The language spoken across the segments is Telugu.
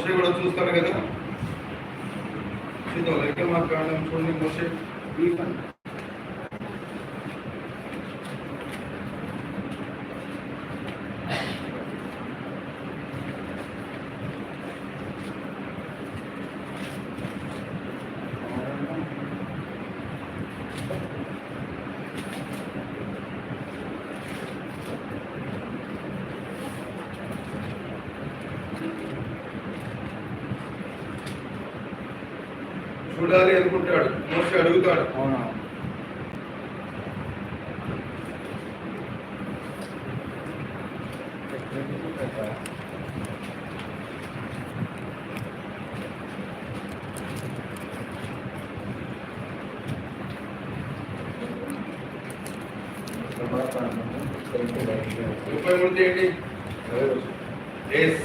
మోసే కూడా చూస్తారు కదా. చూద్దాం లెక్క మాట్లాడడం చూడండి మోసే. చూడాలి అనుకుంటాడు. మోసే అడుగుతాడు. అవునా? ముప్పై మూడు ఏంటి ఎస్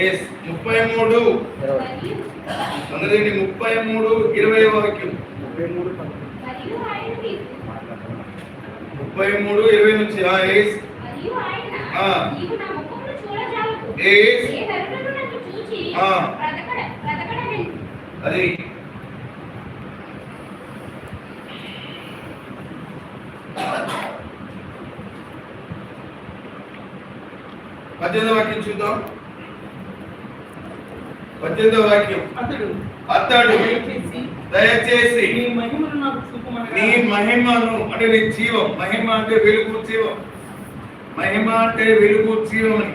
ఎస్ ముప్పై మూడు అందరేంటి ముప్పై మూడు ఇరవై వాక్యం ముప్పై మూడు మరియు ఆయనకి ముప్పై మూడు ఇరవై నుంచి ఆ ఎస్ మరియు ఆయన ఆ. నీవు నా ముఖమును చూడజాలవు. ఏస్. ఏ చూచి ఆ. బ్రతకడ బ్రతకడని అది. పద్దెనిమిది వాక్యం చూద్దాం. పద్దెనిమిది వాక్యం. అతడు అతడు దయచేసి నీ మహిమను అంటే నీ జీవం మహిమ అంటే వెలుగు జీవం మహిమ అంటే వెలుగు జీవం అని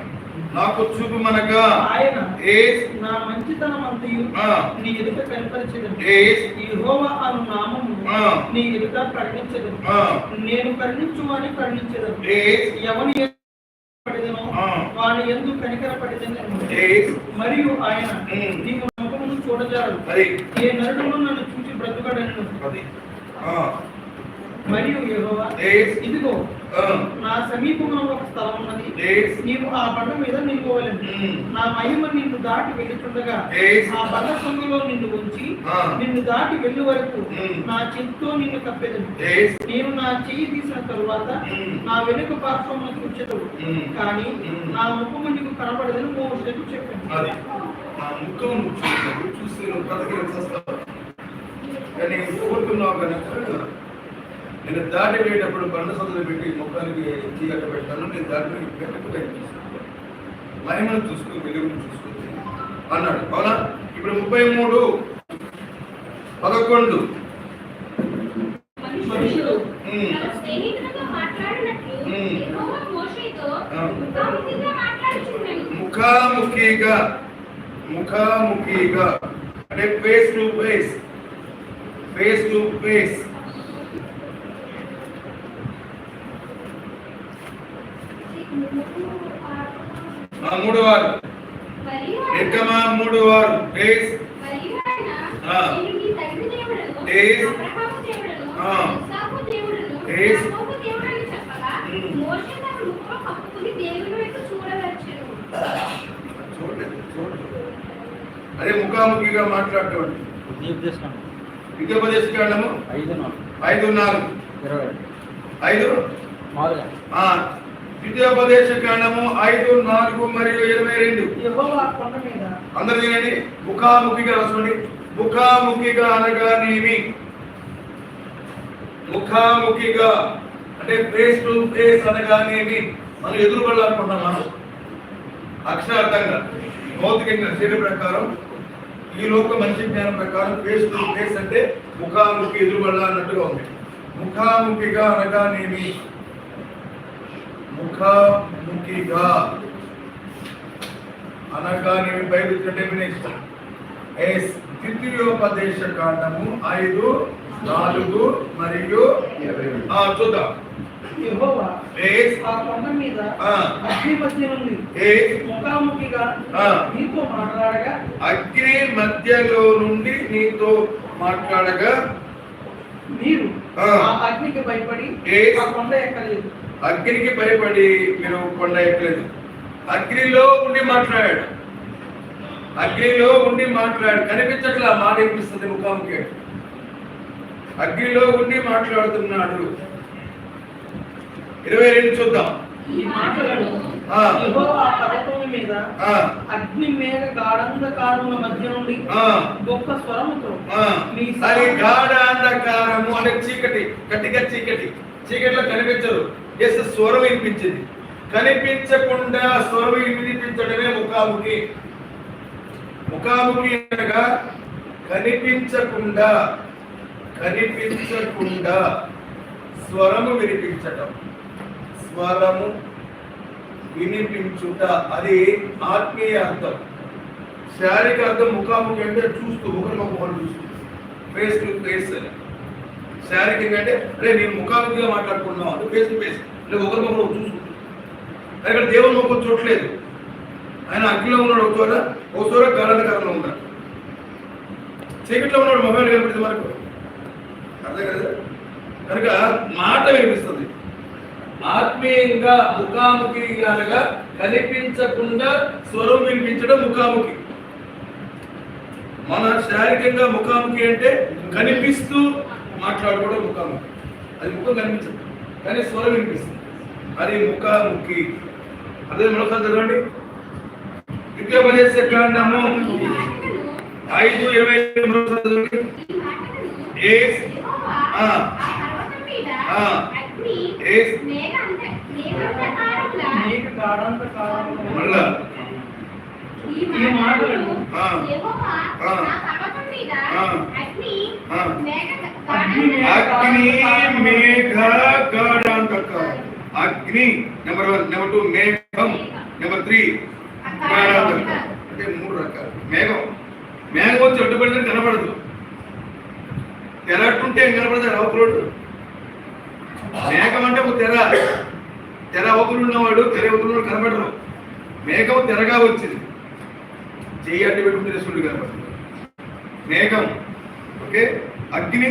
నాకు చూపమనగా ఆయన ఏస్ నా మంచితనం అంతయు ఆ. నీ ఎదుట కనపరిచెదను ఏస్ యెహోవా అను నామము ఆ. నీ ఎదుట. నేను ఎవని. వాని ఎందు కనికర పడిదను ఏస్ మరియు ఆయన. నీవు ఏ నరుడును నన్ను చూసి బ్రతుకడను. మరియు యెహోవా ఇదిగో నా సమీపంలో ఒక స్థలం ఉన్నది. నీవు ఆ బండ మీద నిలువవలెను ఉమ్. నా మహిమ నిన్ను దాటి వెళ్ళుచుండగా ఏస్. ఆ బండ సొంగులో నిన్ను ఉంచి. నిన్ను దాటి వెళ్ళు వరకు. నా చేతితో నిన్ను కప్పెదను. నేను నా చెయ్యి తీసిన తరువాత. నా వెనుక పార్శ్వమును ఉమ్. కానీ. నా ముఖము నీకు కనబడదని మోసకు చెప్పాను. నా ముఖం నువ్వు చూసావు చూస్తే నువ్వు బ్రతకి వస్తావు కానీ కోరుకున్నావు కనుక నేను దాటి పోయేటప్పుడు బండ సొంతలు పెట్టి ముఖానికి చీకట పెట్టాను నేను దాటి పెట్టకుండా మహిమను చూసుకో వెలుగును చూసుకో. అన్నాడు. అవునా? ఇప్పుడు ముప్పై మూడు పదకొండు. ముఖాముఖిగా. ముఖాముఖిగా. అంటే face to face. Face to face. మూడు వారు ఎక్కమా మూడు వారు ఫేస్. మరియు ఆయన, ఆ. నేను అదే ముఖాముఖిగా మాట్లాడటం విద్యోపదేశ కాండము ఐదు నాలుగు. ఐదు కాండము ఐదు? నాలుగు మరియు ఇరవై రెండు. యెహోవా కొండ మీద. అందరు వినండి. ముఖాముఖిగా రాసుకోండి. ముఖాముఖిగా అనగానేమి ముఖాముఖిగా. అంటే ఫేస్ టు ఫేస్ అనగానేమి మనం ఎదురుపడాలనుకుంటాం మనం. అక్షరార్థంగా. భౌతికంగా శరీర ప్రకారం ఈ లోక మనిషి జ్ఞానం ప్రకారం ఫేస్ టు ఫేస్ అంటే ముఖాముఖి ఎదురుపడాలి అన్నట్టుగా ఉంది. ముఖాముఖిగా అనగానేమి? ముఖాముఖిగా అనగానేమి? బైబిల్ డెఫినేషన్ ఎస్ ద్వితీయోపదేశ కాండము ఐదు నాలుగు మరియు చూద్దాం. మీద ముఖాముఖిగా. నీతో మాట్లాడగా అగ్ని మధ్యలో నుండి నీతో మాట్లాడగా మీరు అగ్నికి భయపడి కొండ ఎక్కలేదు. అగ్నికి భయపడి మీరు కొండ ఎక్కలేదు. అగ్నిలో ఉండి మాట్లాడాడు. అగ్నిలో ఉండి మాట్లాడు. కనిపించట్లా మాట వినిపిస్తుంది ముఖాముఖి. అగ్నిలో ఉండి మాట్లాడుతున్నాడు. ఇరవై రెండు చూద్దాం. ఈ మాటలను మీద ఆ, అగ్ని మేఘ గాఢంధకారముల మధ్య నుండి ఆ, గొప్ప స్వరముతో ఆ. అది గాఢ అంధకారము అంటే చీకటి గట్టిగా చీకటి. చీకటిలో కనిపించరు. ఎస్ స్వరం వినిపించింది. కనిపించకుండా స్వరం వినిపించడమే ముఖాముఖి. ముఖాముఖి అనగా కనిపించకుండా కనిపించకుండా స్వరము వినిపించటం. స్వరము వినిపించుట అది ఆత్మీయ అర్థం. శారీరక అర్థం ముఖాముఖి అంటే చూస్తూ ఒకరి ముఖం చూస్తూ. ఫేస్ టు ఫేస్ అని శారీరకంగా అంటే అరే నేను ముఖాముఖిగా మాట్లాడుకుంటున్నాం అంటే ఫేస్ టు ఫేస్ అంటే ఒకరి ముఖం అక్కడ దేవుని ముఖం చూడలేదు ఆయన అగ్నిలో ఉన్నాడు ఒక చోట ఒక చోట గాఢంధకారంలో ఉన్నాడు. చీకట్లో ఉన్నాడు మొబైల్ కనిపిస్తుంది మనకు. అర్థం కదా కనుక మాట వినిపిస్తుంది. ఆత్మీయంగా ముఖాముఖిగా కనిపించకుండా స్వరం వినిపించడం ముఖాముఖి. మన శారీరకంగా ముఖాముఖి అంటే కనిపిస్తూ మాట్లాడుకోవడం ముఖాముఖి. అది ముఖం కనిపించదు కానీ స్వరం వినిపిస్తుంది. అది ముఖాముఖి. అదే మరొకసారి చదవండి. విద్యోపదేశ కాండము ఐదు ఇరవై ఐదు చదవండి. అగ్ని మేఘ మళ్ళా ఈ అగ్ని మేఘ అగ్ని అగ్ని నెంబర్ వన్. నెంబర్ టూ మేఘం నెంబర్ త్రీ గాఢాంధకారం అంటే మూడు రకాలు. మేఘం. మేఘం వచ్చి అడ్డుపడితే కనబడదు తెర అట్టుంటే ఏం కనబడతాడు అవతలోడు మేఘం అంటే ఒక తెర. తెర అవతలు ఉన్నవాడు తెర అవతలు ఉన్నవాడు కనబడరు. మేఘం తెరగా వచ్చింది. చెయ్యి అడ్డు పెట్టుకుని తెలుసుకుంటూ కనబడుతుంది మేఘం ఓకే? అగ్ని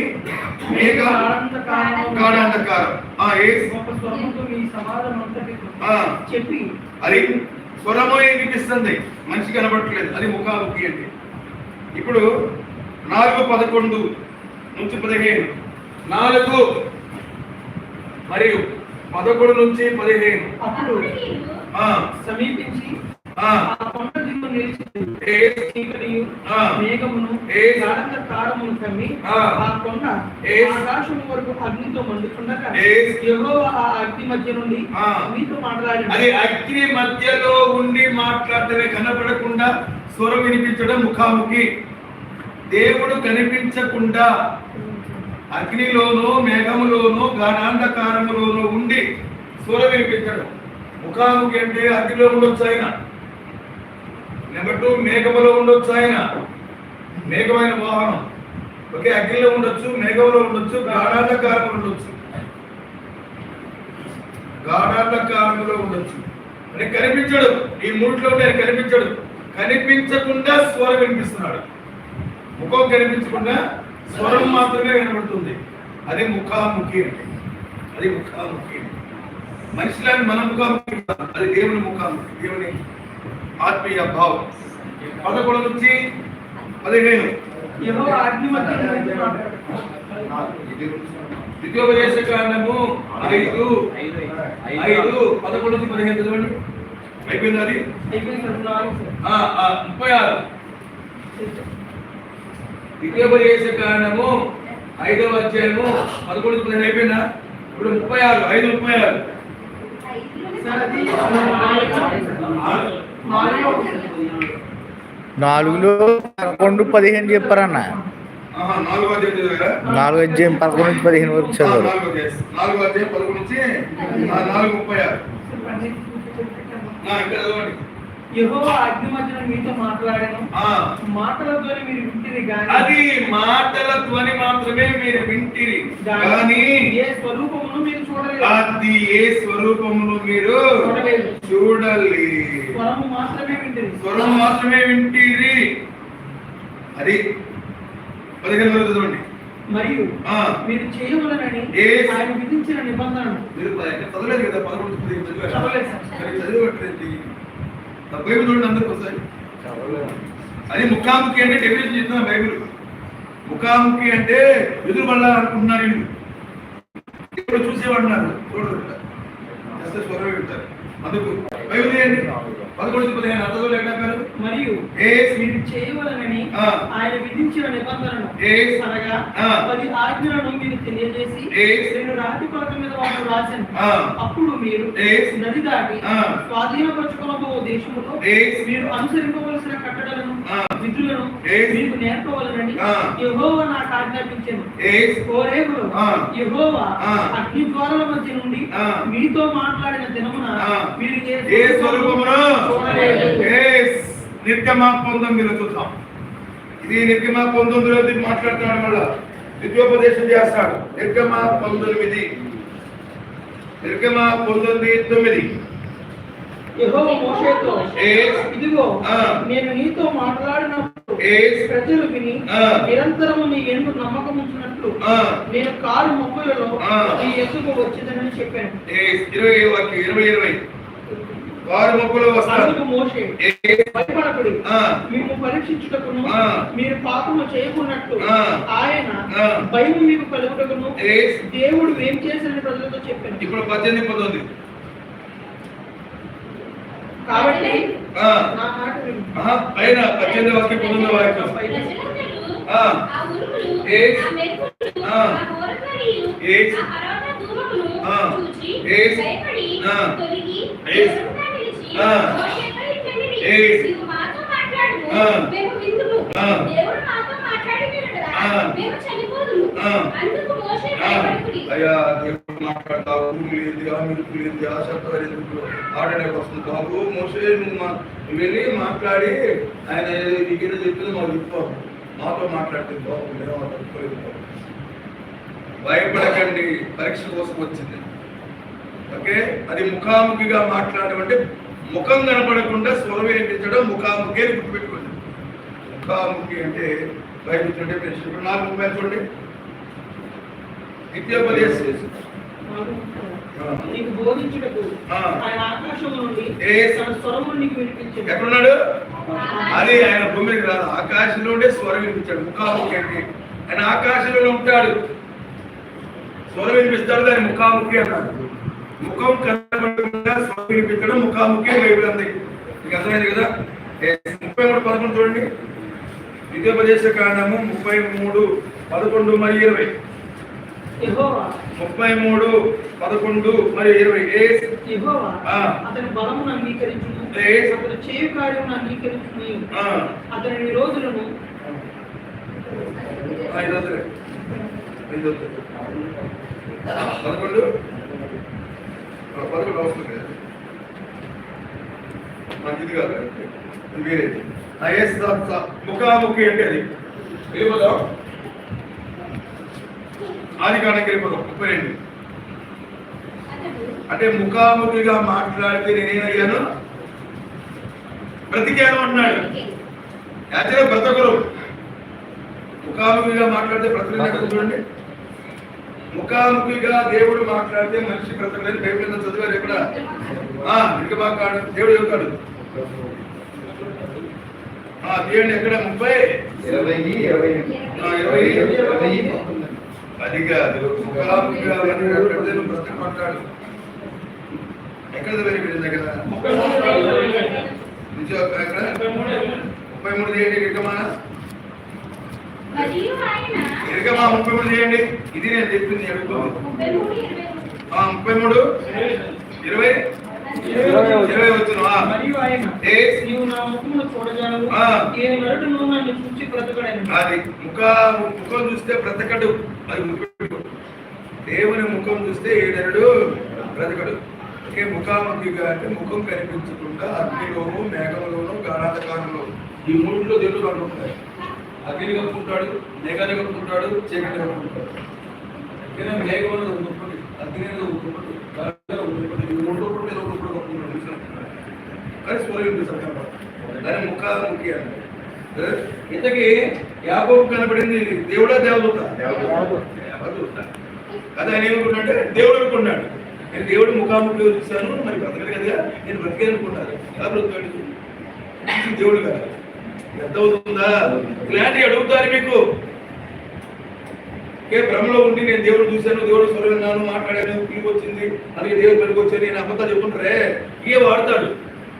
మేఘం చెప్పి. అది స్వరము వినిపిస్తుంది? మనిషి కనబడట్లేదు. అది ముఖాముఖి అంటే. ఇప్పుడు నాలుగు పదకొండు నుంచి పదిహేను. నాలుగు మరియు పదకొండు నుంచి పదిహేను. అప్పుడు సమీపించి. మేఘమును కమ్మి ఆ. కొండ. ఆకాశం వరకు అగ్నితో మండుతుండగా ఆ అగ్ని మధ్య నుండి ఆ. మీతో మాట్లాడి అది అగ్ని మధ్యలో ఉండి మాట్లాడటమే కనపడకుండా స్వరం వినిపించడం ముఖాముఖి. దేవుడు కనిపించకుండా అగ్నిలోనూ మేఘములోనూ గాఢాంధకారములోనూ ఉండి సూర వినిపించడం ముఖాముఖి అంటే అగ్నిలో ఉండొచ్చు ఆయన. నెంబర్ టూ మేఘములో ఉండొచ్చు ఆయన. మేఘమైన వాహనం. ఓకే అగ్నిలో ఉండొచ్చు మేఘంలో ఉండొచ్చు గాఢాంధకారంలో ఉండొచ్చు. గాఢాంధకారంలో ఉండొచ్చు. అంటే కనిపించడు. ఈ మూట్లో నేను కనిపించడు. కనిపించకుండా స్వరం వినిపిస్తున్నాడు. ముఖం కనిపించకుండా స్వరం మాత్రమే వినబడుతుంది. అది ముఖాముఖి అంటే. అది ముఖాముఖి మనిషిలాంటి మన ముఖాముఖి. అది దేవుని ముఖాముఖి దేవుని ఆత్మీయ భావం. పదకొండు నుంచి పదిహేను. ద్వితీయోపదేశ కాండము ఐదు. ఐదు పదకొండు నుంచి పదిహేను చదవండి. అయిపోయింది అది? ముప్పై ఆరు. ద్వితీయోపదేశ కాండము ఐదవ అధ్యాయము పదకొండు పదిహేను అయిపోయిందా? ఇప్పుడు ముప్పై ఆరు ఐదు ముప్పై ఆరు. నాలుగులో పదకొండు పదిహేను చెప్పారన్న. నాలుగో అధ్యాయం పదకొండు నుంచి పదిహేను వరకు ఆ, చదవరు. నాలుగో అధ్యాయం. పదకొండు నుంచి నాలుగు ముప్పై ఆరు. యెహోవా అగ్ని మధ్యన మీతో మాట్లాడాను. ఆ, మాటలతో మీరు వింటిరి గాని అది మాటల ధ్వని మాత్రమే మీరు వింటిరి. కానీ కానీ ఏ స్వరూపమును మీరు చూడలేదు. అది ఏ స్వరూపమును మీరు చూడలేదు. చూడాలి స్వరము మాత్రమే వింటిరి. స్వరం మాత్రమే వింటిరి. అది పదిహేను చదవండి. మరియు ఆ, మీరు చేయవలనని. ఆయన విధించిన నిబంధనను మీరు చదవలేదు కదా పదకొండు చదివట్లేదు బైబిల్ చూడండి అందరికి ఒకసారి. అది ముఖాముఖి అంటే డెఫినేషన్ చెప్తున్నా బైబిల్. ముఖాముఖి అంటే ఎదురు పడాలి అనుకుంటున్నారు ఇప్పుడు చూసేవాడున్నారు చూడరు. జస్ట్ స్వరం వింటారు. అందుకు బైబిల్ చేయండి పదకొండు పదిహేను అర్థం లేకపోయారు మరియు. మీరు చేయవలనని. ఆయన విధించిన నిబంధనను. అనగా. పది ఆజ్ఞలను మీరు తెలియజేసి. నేను రాతి కొలత మీద వాటిని రాశాను. అప్పుడు మీరు. నది దాటి. స్వాధీనపరచుకున్న దేశంలో. మీరు అనుసరింపవలసిన కట్టడలను. విధులను. మీకు నేర్పవలనని. యెహోవా నాకు ఆజ్ఞాపించాను. యెహోవా. అగ్ని ద్వారాల మధ్య నుండి. మీతో మాట్లాడిన దినమున. మీరు ఏ స్వరూపమును నిర్గమా పంతొమ్మిదిలో చూద్దాం ఇది పంతొమ్మిదిలో దీన్ని మాట్లాడుతున్నాడు మళ్ళా విద్యోపదేశం చేస్తాడు నిర్గమా పంతొమ్మిది నిర్గమా పంతొమ్మిది తొమ్మిది. ఇదిగో. నేను నీతో మాట్లాడినప్పుడు. ప్రజలు విని ఆ. నిరంతరము నీ ఎందు నమ్మకం ఉంచినట్లు ఆ. నేను కారు మొక్కలలో. నీ ఎత్తుకు వచ్చిందని చెప్పాను ఇరవై ఇరవై ఇరవై వారు మొక్కులు వస్తారు. మేము పరీక్షించుటకును. మీరు పాపము చేయకున్నట్లు ఆ. ఆయన. భయం మీకు కలుగుటకును. దేవుడు ఏం చేసిన ప్రజలతో చెప్పాను ఇప్పుడు పద్దెనిమిది పంతొమ్మిది కాబట్టి ఆ. నా మాట విను. ఆహా, పైన పద్దెనిమిది వాక్యం పంతొమ్మిది వాక్యం ప్రజలందరూ ఆ. ఆ ఉరుములు, భయపడుకుడి. అయ్యా దేవుడు మాట్లాడతా ఊరు ఏంది ఆ. మిరుపులు ఏంది ఆ. శబ్దం ఎందుకు ఆడనే వస్తుంది? బాబు మోసే నువ్వు మా వెళ్ళి మాట్లాడి ఆయన నీకేదో చెప్పింది మాకు చెప్పుకోవాలి మాతో మాట్లాడుతుంది బాబు మేము బాబు. భయపడకండి. పరీక్ష కోసం వచ్చింది. ఓకే? అది ముఖాముఖిగా మాట్లాడడం అంటే ముఖం కనపడకుండా స్వరం వినిపించడం ముఖాముఖి అని గుర్తుపెట్టుకోండి. ముఖాముఖి అంటే బైబిల్ అంటే నాలుగు ముప్పై చూడండి. నీకు వినిపించింది ఎక్కడున్నాడు? అది ఆయన భూమి మీదకి రాదు ఆకాశంలో ఉండే స్వరం వినిపించాడు. ముఖాముఖి అంటే ఆయన ఆకాశంలో ఉంటాడు. స్వరం వినిపిస్తాడు దాని ముఖాముఖి అన్నాడు. ముఖం కనబడకుండా స్వరం వినిపించడం ముఖాముఖి బైబిల్ అంది మీకు అర్థమైంది కదా. ముప్పై మూడు పదకొండు చూడండి. విద్యోపదేశ కాండము ముప్పై మూడు పదకొండు మరియు ఇరవై. ముప్పై మూడు పదకొండు మరియు ఇరవై. ఏ. అతని బలమును అంగీకరించును. అతని చేయు కార్యమును అంగీకరించును ఆ, అతని వద్దు. పదకొండు? పదవులు అవసరం లేదు మనకి ఇది కాదు ఇది వేరే ఐఎస్ ముఖాముఖి అంటే అది వెళ్ళిపోదాం ఆది కాడానికి వెళ్ళిపోదాం ముప్పై రెండు అంటే ముఖాముఖిగా మాట్లాడితే నేనేమయ్యాను బ్రతికాను అంటున్నాడు యాక్చువల్గా బ్రతకరు ముఖాముఖిగా మాట్లాడితే బ్రతకలేదు చూడండి ముఖాముఖిగా దేవుడు మాట్లాడితే మనిషి బ్రతకలేదు. బైబిల్ ఎంత చదివారు ఎక్కడ? ఆ, ఇంకా మాట్లాడు దేవుడు చెబుతాడు ఆ, తీయండి ఎక్కడ? ముప్పై? ఇరవై ఇరవై ఇరవై అది కాదు. ముఖాముఖిగా బ్రతక మాట్లాడు ఎక్కడ చదివారు దగ్గర? ముప్పై మూడు. ఇరవై ఏడు. నిజం ఎక్కడ ముప్పై మూడు ఇరవై ఏడు. ముప్పై మూడు చేయండి ఇరకమా ఇరకమా ముప్పై మూడు చేయండి. ఇది నేను చెప్పింది ఆ, ముప్పై మూడు. ఇరవై. ఇరవై వచ్చిన మరియు ఆయన ఏ? నీవు నా ముఖమును చూడజాలవు ఆ. ఏ నరుడును నన్ను చూసి బ్రతకడని అది ముఖ ముఖం చూస్తే బ్రతకడు. అది దేవుని ముఖం చూస్తే ఏడడు బ్రతకడు. ఓకే ముఖాముఖిగా అంటే ముఖం కనిపించకుండా అగ్నిలోను మేఘంలోను గాఢాధకారంలో ఈ మూడులో దేవుడు ఉంటాయి అగ్ని కప్పుకుంటాడు మేఘాన్ని కప్పుకుంటాడు చీకటి కప్పుకుంటాడు అగ్ని మేఘంలో ఒకటి అగ్ని ఒకటి మూడు కూడా ఏదో కప్పుకుంటాడు కానీ సూర్యుడు ఉంది సత్యం దాని ముఖ ముఖ్య ఇంతకీ యాకోబు కనబడింది దేవుడా దేవదూత? దేవదూత. అది ఆయన ఏమనుకున్నాడంటే దేవుడు అనుకున్నాడు. నేను దేవుడు ముఖాముఖి చూశాను. మరి బ్రతకలేదు కదా. నేను బ్రతికే అనుకున్నాను. ఎలా బ్రతుకాడు? దేవుడు కదా. ఎంత అవుతుందా ఇలాంటి అడుగుతారు మీకు. ఏ భ్రమలో ఉండి నేను దేవుడు చూశాను దేవుడు స్వరం మాట్లాడాను పిలుపు వచ్చింది అలాగే దేవుడు పనికి వచ్చాను నేను అబద్ధాలు చెప్పుకుంటారే? ఇవే వాడతాడు.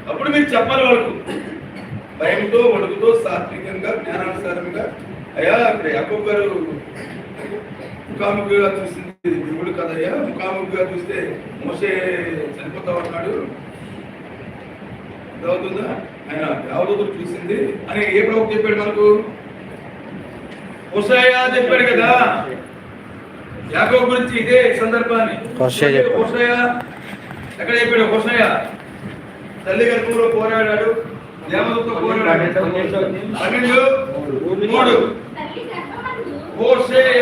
అప్పుడు మీరు చెప్పాలి వాళ్ళకు. భయంతో వణుకుతో సాత్వికంగా జ్ఞానానుసారంగా అయ్యా ఇక్కడ యాకోబు గారు ముఖాముఖిగా చూసింది దేవుడు కదయ్యా. ముఖాముఖిగా చూస్తే మోసే చనిపోతా ఉన్నాడు. అవుతుందా ఆయన దేవదూతలు చూసింది. అని ఏ ప్రభు చెప్పాడు మనకు? హుషాయా చెప్పాడు కదా. యాకోబు గురించి ఇదే సందర్భాన్ని. ఎక్కడ చెప్పాడు హుషాయా? తల్లి గర్భంలో పోరాడాడు. దేవదూత పోరాడాడు. పన్నెండు మూడు. తల్లి గర్భమందు హోషేయ.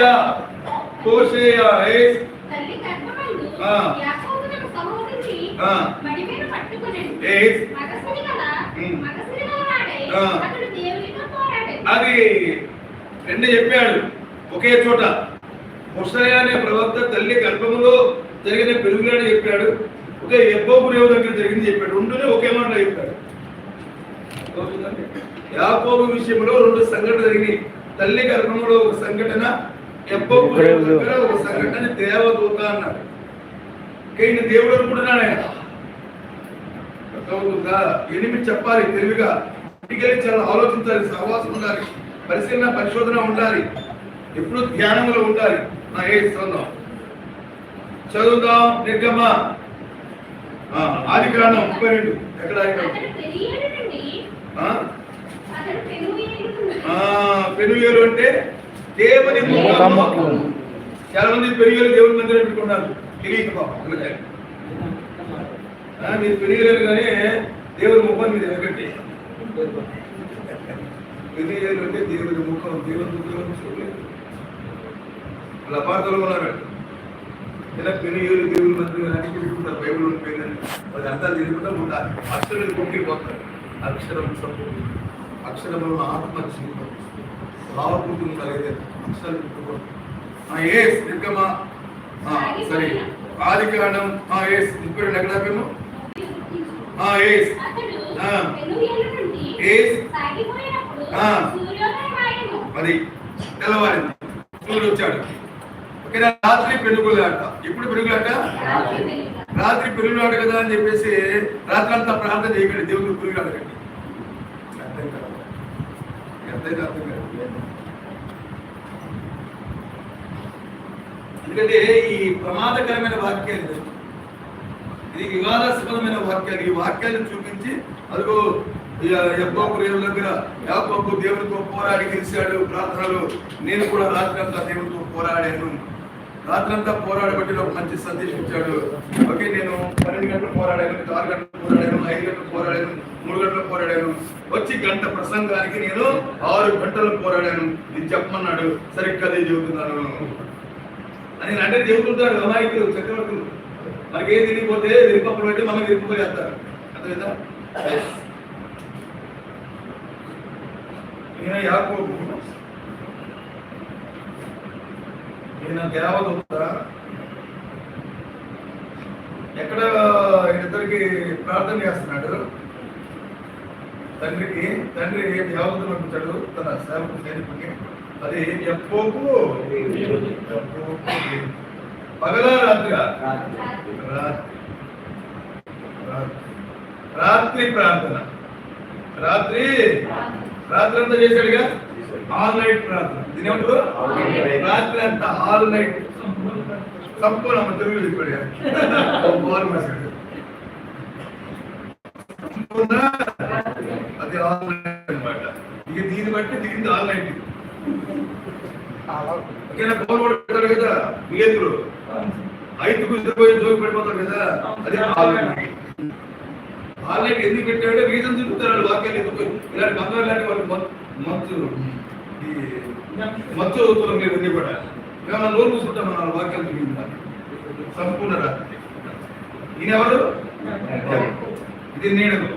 హోషేయ. ఏ? తల్లి గర్భమందు ఆ. ఆ. పోరాడెను. అది రెండు చెప్పాడు. ఒకే చోట. హుషయ అనే ప్రవక్త తల్లి గర్భములో జరిగిన పెరుగులని చెప్పాడు. ఒకే ఎబ్బోపు రేవు దగ్గర జరిగింది చెప్పాడు. రెండునే ఒకే మాట చెప్పాడు? యాకోబు విషయంలో రెండు సంఘటన జరిగినాయి. తల్లి గర్భంలో ఒక సంఘటన ఎబ్బోపు ఒక సంఘటన దేవదూత అన్నాడు. ఈయన దేవుడు అనుకుంటున్నాడు ఆయన. ఎనిమిది చెప్పాలి తెలివిగా. ఇంటికెళ్ళి చాలా ఆలోచించాలి సహవాసం ఉండాలి పరిశీలన పరిశోధన ఉండాలి ఎప్పుడు ధ్యానంలో ఉండాలి. నా ఏ చదువుదాం చదువుదాం నిర్గమ. ఆ, ఆది కాండం ముప్పై రెండు. ఎక్కడ పెనుయేలు అంటే దేవుని. చాలా మంది పెనుయేలు దేవుని మందిరం పెట్టుకున్నారు. తెలియక పాపం. మీరు పెనుయేలు కానీ దేవుని ముఖం మీద ఎగట్టి పెనుయేలు అంటే దేవుని ముఖం దేవుని ముఖం చూడలేదు. వాళ్ళ అపార్థంలో ఉన్నారు. ఇలా పెనుయేలు దేవుని మందిరం అన్ని పెట్టుకుంటారు బైబిల్ పేర్లని వాళ్ళ అర్థాలు తెలుసుకుంటా ఉంటారు అక్షరం కొట్టిపోతారు అక్షరం సంపూర్ణ అక్షరములో ఆత్మ జీవితం అక్షరాలు పెట్టుకోండి ఆ ఏస్ నిర్గమ సరే. ఆది కాండం ఆ ఏస్ ఇప్పుడు ఎక్కడ? ఆ అతడు ఆ. సాగిపోయినప్పుడు ఆ. అది తెల్లవారింది. సూర్యుడు వచ్చాడు. ఓకేనా రాత్రి పెనుగులాట. ఎప్పుడు పెనుగులాట? రాత్రి పెనుగులాట కదా అని చెప్పేసి రాత్రి అంతా ప్రార్థన చేయకండి. దేవుడు పెనుగులాట కండి అర్థం కాదు. అర్థం కాదు, అర్థం కాదు. ఎందుకంటే ఈ ప్రమాదకరమైన వాక్యాలు ఇది వివాదాస్పదమైన వాక్యాలు. ఈ వాక్యాలను చూపించి అదిగో ఎబ్బోకు రేవు దగ్గర యాకోబు దేవునితో పోరాడి గెలిచాడు. ప్రార్థనలు నేను కూడా రాత్రంతా దేవునితో పోరాడాను. రాత్రంతా పోరాడబట్టి ఒక మంచి సందేశం ఇచ్చాడు. ఓకే నేను పన్నెండు గంటలు పోరాడాను ఆరు గంటలు పోరాడాను ఐదు గంటలు పోరాడాను మూడు గంటలు పోరాడాను. వచ్చి గంట ప్రసంగానికి నేను ఆరు గంటలు పోరాడాను. ఇది చెప్పమన్నాడు. సరిగ్గా అదే చెబుతున్నాను. అని అంటే దేవుడుతారు అమాయకులు చక్రవర్తులు మనకి ఏం తిరిగిపోతే విరిపప్పులు పెట్టి మనం విరిగిపోయేస్తారు అర్థమైందా? ఈయన యాకోబు. ఈయన దేవదూత ఎక్కడ ఇద్దరికి ప్రార్థన చేస్తున్నాడు? తండ్రికి తండ్రి దేవతను పంపించాడు తన సేవకు సైనికుడికి. అది ఎప్పోకు? ఎప్పోకు. పగలా రాత్రి. రాత్రి. ప్రార్థన. రాత్రి? రాత్రి. అంతా చేశాడుగా? ఆల్ నైట్ ప్రార్థన. దీని ఏమంటారు రాత్రి అంతా ఆల్ నైట్. సంపూర్ణ తెలుగు చెప్పాడు అది ఆల్ నైట్ అన్నమాట. ఇక దీన్ని బట్టి దిగింది ఆల్ నైట్. ఓకేనా పవన్ కూడా కదా విలేతులు ఐదు కుదిరిపోయి జోగి పడిపోతారు కదా అది ఆల్రెడీ ఎందుకు పెట్టాడో రీజన్ చూపుతారు వాక్యాలు ఎందుకు ఇలాంటి బంగారు లాంటి వాళ్ళు మత్తు మత్తు అవుతున్నాం మీరు అన్ని కూడా మేము నోరు కూర్చుంటాం మన వాక్యాలు చూపించాలి సంపూర్ణ రాత్రి ఈయన ఎవరు ఇది నీడలు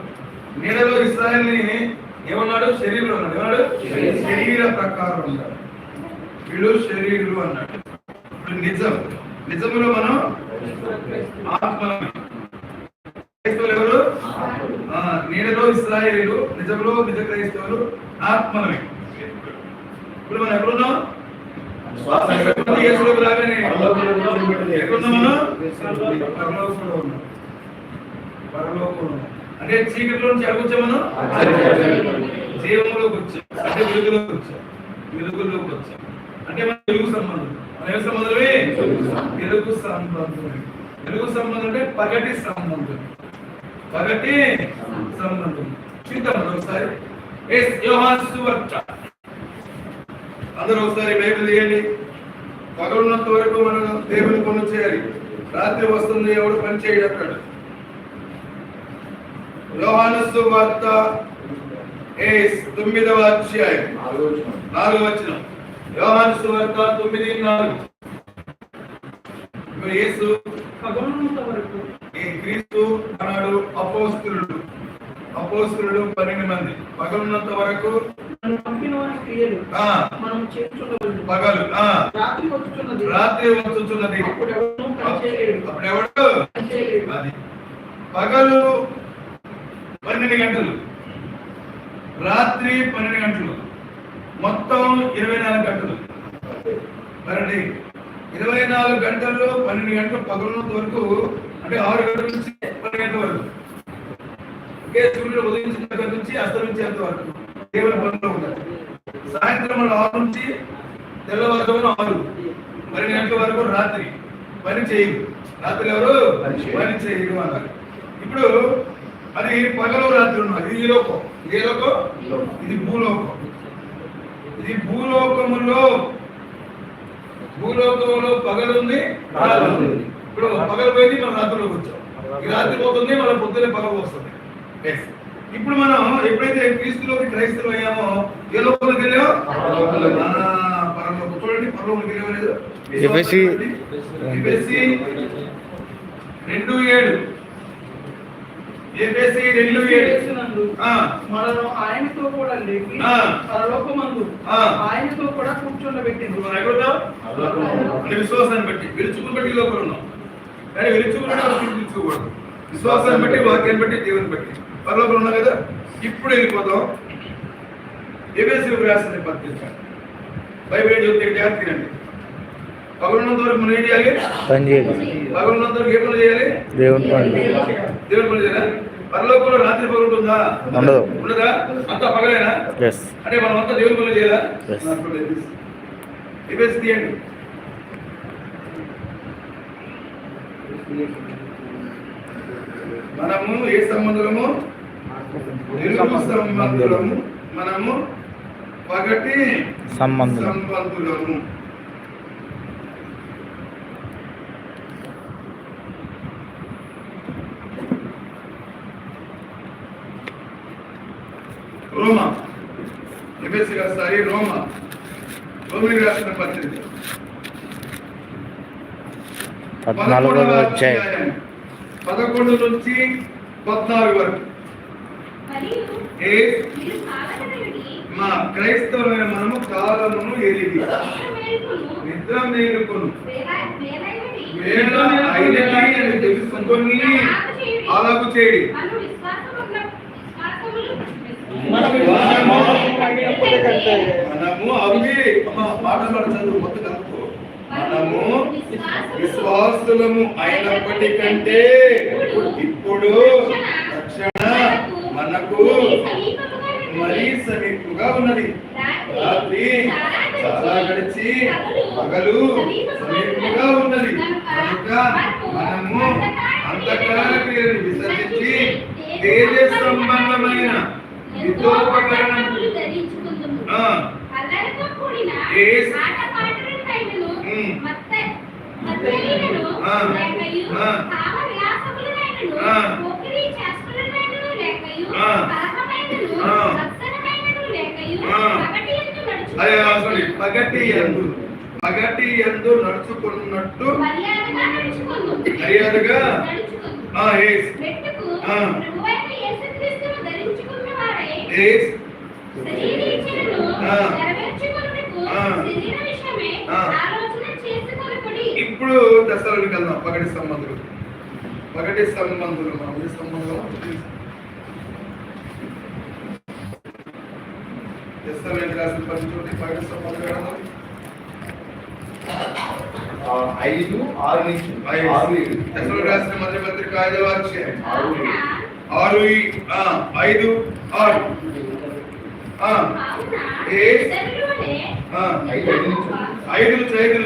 నీడలో ఇస్రాయల్ని ఏమన్నాడు శరీరంలో అన్నాడు ఏమన్నాడు శరీర ప్రకారం ఉన్నాడు వీళ్ళు శరీరులు అన్నాడు. ఇప్పుడు నిజం. నిజంలో మనం ఆత్మలమే క్రైస్తవులు ఎవరు? నీడలో ఇస్రాయేలీలు నిజంలో నిజ క్రైస్తవులు ఆత్మలమే. ఇప్పుడు మనం ఎక్కడున్నాం? అంటే చీకటిలో నుంచి ఎక్కడికి మనం? జీవంలోకి వచ్చాం. అంటే వెలుగులోకి వచ్చాం. వెలుగులోకి వచ్చాం. అంటే మన వెలుగు సంబంధం. మన ఏ సంబంధమే? వెలుగు సంబంధం. వెలుగు సంబంధం అంటే పగటి సంబంధం. పగటి సంబంధం. చూద్దాం ఒకసారి. ఎస్ యోహాన్ సువార్త. అందరూ ఒకసారి బైబిల్ తీయండి. పగలున్నంత వరకు మనం దేవుని పనులు చేయాలి. రాత్రి వస్తుంది ఎవడు పని చేయడు అన్నాడు యోహాను సువార్త ఏస్ తొమ్మిదవ అధ్యాయం. నాలుగు వచ్చిన యోహాను సువార్త తొమ్మిది నాలుగు. యేసు పగలున్నంత వరకు ఈ క్రీస్తు అన్నాడు అపోస్తులుడు. అపోస్తులుడు పన్నెండు మంది. పగలున్నంత వరకు క్రియలు మనం పగలు ఆ. రాత్రి వచ్చుతున్నది రాత్రి వచ్చుచున్నది అప్పుడు ఎవరు పని చేయలేడు అప్పుడు ఎవడు? పని చేయలేడు అది. పగలు పన్నెండు గంటలు. రాత్రి పన్నెండు గంటలు. మొత్తం ఇరవై నాలుగు గంటలు. మరండి ఇరవై నాలుగు గంటల్లో పన్నెండు గంటలు పగలున్నంత వరకు అంటే ఆరు గంటల నుంచి పన్నెండు గంటల వరకు. ఒకే సూర్యుడు ఉదయించిన దగ్గర నుంచి అస్తమించేంత వరకు. దేవుని పనిలో ఉంటారు సాయంత్రం ఆరు నుంచి తెల్లవారుజామున ఆరు. పన్నెండు గంటల వరకు రాత్రి. పని చేయరు రాత్రి ఎవరు? పని చేయరు అన్నారు. ఇప్పుడు అది పగలు రాత్రి ఉన్నారు ఇది ఈ లోకం? ఏ లోకం. ఇది భూలోకం. ఇది భూలోకములో భూలోకంలో పగలు ఉంది రాత్రి ఇప్పుడు పగలు పోయింది మనం రాత్రిలోకి వచ్చాం ఈ రాత్రి పోతుంది మనం పొద్దున్నే పగలు వస్తుంది. ఇప్పుడు మనం ఎప్పుడైతే క్రీస్తులోకి క్రైస్తవులు అయ్యామో ఏ లోకంలోకి వెళ్ళామో పరలోకం. చూడండి పరలోకంలోకి వెళ్ళామో లేదో? రెండు ఏడు. ఎఫెసీ రెండు మనను ఆయనతో కూడా లేపి. పరలోకమందు. ఆయనతో కూడా కూర్చోబెట్టింది? అంటే విశ్వాసాన్ని బట్టి విరుచుకుని బట్టి లోపల ఉన్నాం. కానీ విరుచుకుని విరుచుకోకూడదు విశ్వాసాన్ని బట్టి వాక్యాన్ని బట్టి దేవుని బట్టి. పరలోపల ఉన్నాం కదా ఇప్పుడు వెళ్ళిపోతాం. ఎవేసి రాసిన పత్రిక. బైబిల్ ఏం చెప్తే జాగ్రత్త తినండి పగలున్నంత వరకు మనం ఏం చేయాలి? పని చేయాలి. పగలున్నంత వరకు ఏ పనులు చేయాలి? దేవుని పని. దేవుని పనులు చేయాలి? పరలోకంలో రాత్రి పగలు ఉంటుందా ఉండదు. ఉండదా? అంతా పగలేనా? అంటే మనం అంతా దేవుని పనులు చేయాలా? తీయండి మనము ఏ సంబంధులము? తెలుగు సంబంధులము. మనము పగటి సంబంధులం. సంబంధులము. రోమా. ఎబెసి రాస్తాయి రోమా. రోమికి రాసిన పత్రిక. పదకొండు నుంచి పద్నాలుగు వరకు. మా క్రైస్తవులైన మనము కాలమును ఎరిగి నిద్ర మేలుకొను. తెలుసుకొని అలాగు చేయడి మనం మనము అవి అమ్మ, పాట మొత్తం కలుపుకో మనము విశ్వాసులము అయినప్పటికంటే ఇప్పుడు రక్షణ మనకు మరీ సమీపంగా ఉన్నది. రాత్రి చాలా గడిచి పగలు సమీపంగా ఉన్నది. కనుక మనము అంతకాల క్రియను విసర్జించి తేజ సంబంధమైన సారీ పగటి ఎందు పగటి ఎందు నడుచుకున్నట్టు మర్యాదగా చేసుకొనుకొడి. ఇప్పుడు దశలోకి వెళ్దాం. పగటి సంబంధులు పగటి సంబంధులు ఏ సంబంధం రాసిన పగటి సంబంధులు వెళ్దాం ఆ, ఐదు ఆరు నుంచి. ఐదు. ఆరు రాసిన మధ్య పత్రిక ఐదవ అధ్యాయం. ఆరు ఐదు. ఐదు ఐదు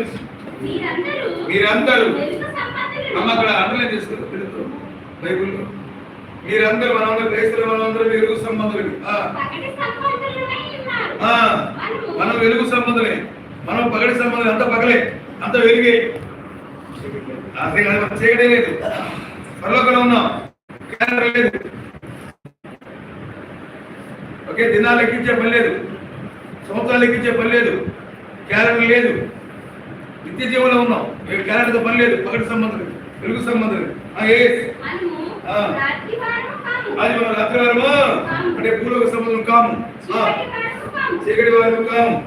మీరందరూ మీరందరూ వెలుగు సంబంధులు. అమ్మ అక్కడ అండర్లైన్ చేసుకో తెలుగు మీరందరూ మనందరూ క్రైస్తవులు మనందరూ వెలుగు సంబంధులు మనం వెలుగు సంబంధులే మనం పగడి సంబంధులు అంత పగలే. అంత వెలుగే. అదే కాదు లేదు. పరలోకంలో ఉన్నాం. లేదు ఓకే దినాలు లెక్కించే పని లేదు. సంవత్సరాలు లెక్కించే పని లేదు. క్యాలెండర్ లేదు. నిత్య జీవంలో ఉన్నాం. ఏ క్యాలెండర్తో పని లేదు. పగటి సంబంధం వెలుగు సంబంధం. అది మన రాత్రివారము? అంటే భూలోక సంబంధం కాము. చీకటి వారము కాము.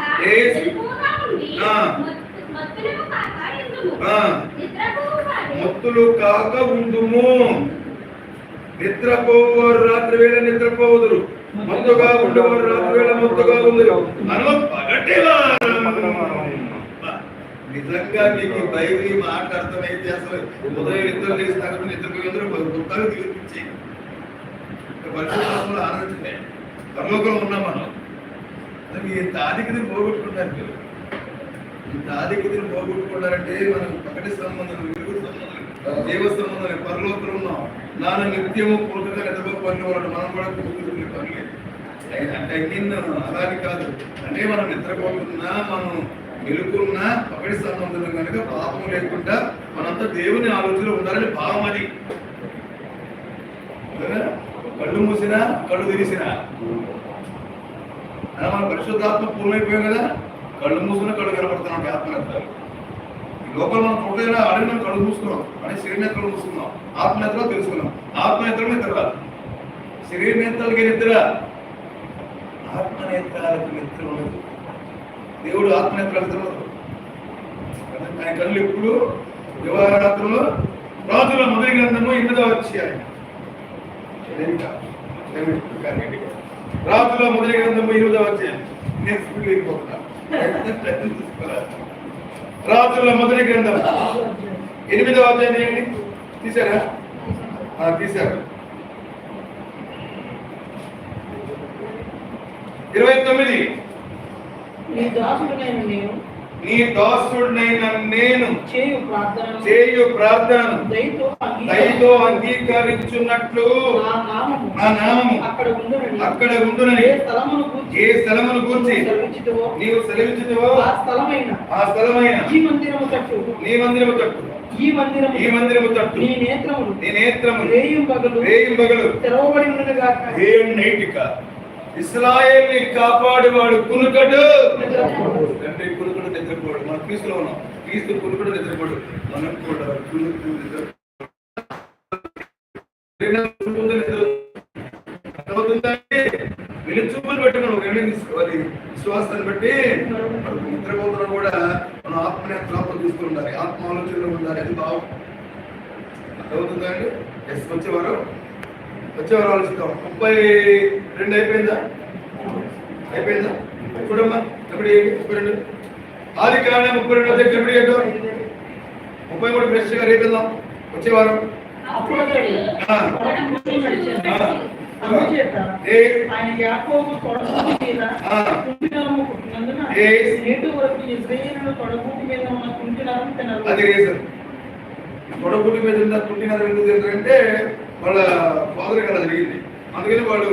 వారే మత్తులు కాక ఉండుము. నిద్రపోవారు రాత్రి వేళ నిద్రపోవదురు. మందుగా ఉండేవారు రాత్రి వేళ మందుగా ఉందరు. నిజంగా మీకు బైబిల్ మాట అర్థమైతే అసలు ఉదయం నిద్ర లేచి తగ్గ నిద్రకు ఎదురు దుఃఖాలు తీర్పించి పరిశుభ్రంలో ఆనందించండి పరలోకంలో ఉన్నాం మనం. మీ ఇంత ఆధిక్యతను పోగొట్టుకుంటారు మీరు. ఇంత ఆధిక్యతను పోగొట్టుకున్నారంటే మనం పగటి సంబంధం వెలుగు పరలోకి పరలోకంలో ఉన్నాం నాన్న నిత్యము పూర్తిగా నిద్రపోయిన వాళ్ళు మనం కూడా పూర్తి పని అంటే అలాగే కాదు. అంటే మనం నిద్రపోతున్నా మనం మెలుకున్నా పగటి సంబంధం కనుక పాపం లేకుండా మనంతా దేవుని ఆలోచన ఉండాలని భావం అది. కళ్ళు మూసినా కళ్ళు తెరిసినా. అలా మన పరిశుద్ధాత్మ పూర్ణమైపోయాం కదా? కళ్ళు మూసినా కళ్ళు కనపడుతున్నాం ఆత్మనేత్రాలు లోపల మనం చూడలేదా అడిగి మనం కళ్ళు మూసుకున్నాం. అంటే శరీరనేత్రాలు మూసుకున్నాం. ఆత్మనేత్రాలు తెలుసుకున్నాం. ఆత్మనేత్రం నిద్ర రాదు శరీరనేత్రాలకి నిద్ర. ఆత్మనేత్రాలకు నిద్ర ఉండదు. దేవుడు ఆత్మనేత్రాలకు నిద్ర ఉండదు. ఆయన కళ్ళు ఎప్పుడు? దివారాత్రులు రాజుల మొదటి గ్రంథము ఎనిమిదవ వచ్చాయి రాజుల మొదటి గ్రంథము ఎనిమిదవ అధ్యాయం. నేను స్పీడ్ వెళ్ళిపోతున్నా రాజుల మొదటి గ్రంథం. ఎనిమిదవ అధ్యాయం ఏంటి తీసారా తీశారు. ఇరవై తొమ్మిది. నీ దాసుడైన నేను నీ దాసుడినైన నేను చేయు ప్రార్థన చేయు ప్రార్థనను. దయతో అంగీకరించున్నట్లు నా నామము. నా అక్కడ ఉండునని. అక్కడ ఉండునని. ఏ స్థలమును గూర్చి ఏ స్థలమును గూర్చి నీవు సెలవించుతావో ఆ స్థలమైన. ఆ స్థలమైన. ఈ మందిరము తట్టు. నీ మందిరము తట్టు. ఈ మందిరము ఈ మందిరము తట్టు. నీ నేత్రములు నీ నేత్రములు రేయం పగలు రేయింబగలు తెరవబడి ఉన్నగాక డే అండ్ నైట్గా ఇస్రాయేల్ని కాపాడేవాడు కునుకడు. తండ్రి కునుకడు. నిద్రపోడు క్రీస్తులో ఉన్నాం క్రీస్తు కునుకడు నిద్రపోడు. మనం కూడా కునుకు నిద్ర అర్థమవుతుందంటే వీళ్ళు చూపులు పెట్టుకుని ఒక నిర్ణయం తీసుకో అది విశ్వాసాన్ని బట్టి మనకు నిద్రపోతున్నా కూడా మనం ఆత్మనేత్రాత్మ తీసుకుని ఉండాలి. ఆత్మ ఆలోచనలో ఉండాలి. అది భావం. అర్థమవుతుందా అండి? ఎస్ వచ్చేవారు? వచ్చేవారు ఆలోచిద్దాం. ముప్పై రెండు అయిపోయిందా? అయిపోయిందా? చూడమ్మా. ఎప్పుడు ముప్పై రెండు. ఆది కారణం ముప్పై రెండు అదే ఎప్పుడు ఏంటో ముప్పై మూడు ఫ్రెష్గా రేపిద్దాం వచ్చేవారం అప్పుడు అతడు ఆ. తన ముందు నడిచాడు. ఆ. అందుచేత ఏ ఆయన యాకోబు తొడగూటి మీద ఆ. కుంటినరము పుట్టినందున ఏ. నేటి వరకు ఇజ్రాయేలు తొడగూటి మీద ఉన్న కుంటినరం తినరు అది పొడగుడి మీద ఉన్న పుట్టిన ఎందుకు అంటే వాళ్ళ ఫాదర్ కదా జరిగింది అందుకని వాళ్ళు